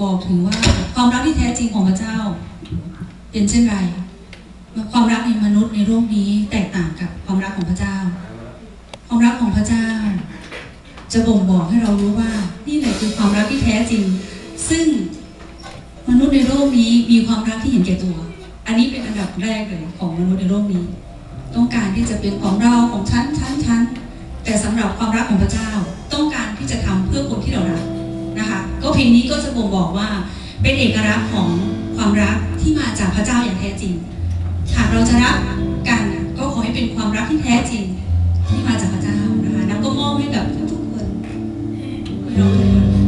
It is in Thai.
บอกถึงว่าความรักที่แท้จริงของพระเจ้า เป็นเช่นไร ความรักในมนุษย์ในโลกนี้แตกต่างกับความรักของพระเจ้า ความรักของพระเจ้า จะบ่งบอกให้เรารู้ว่า นี่แหละคือความรักที่แท้จริง ซึ่งมนุษย์ในโลกนี้มีความรักที่เห็นแก่ตัว อันนี้เป็นอันดับแรกเลยของมนุษย์ในโลกนี้ ต้องการที่จะเป็นของเราของฉันฉันฉันแต่สำหรับความรักของพระเจ้า ต้องการที่จะทำเพื่อคนที่เรารัก นะคะ ก็เพลงนี้ก็จะบ่งบอกว่าเป็นเอกลักษณ์ของความรักที่มาจากพระเจ้าอย่างแท้จริง หากเราจะรักกันก็ขอให้เป็นความรักที่แท้จริง ที่มาจากพระเจ้านะคะน้ำก็มอบให้กับทุกๆคนพี่น้องทุกคน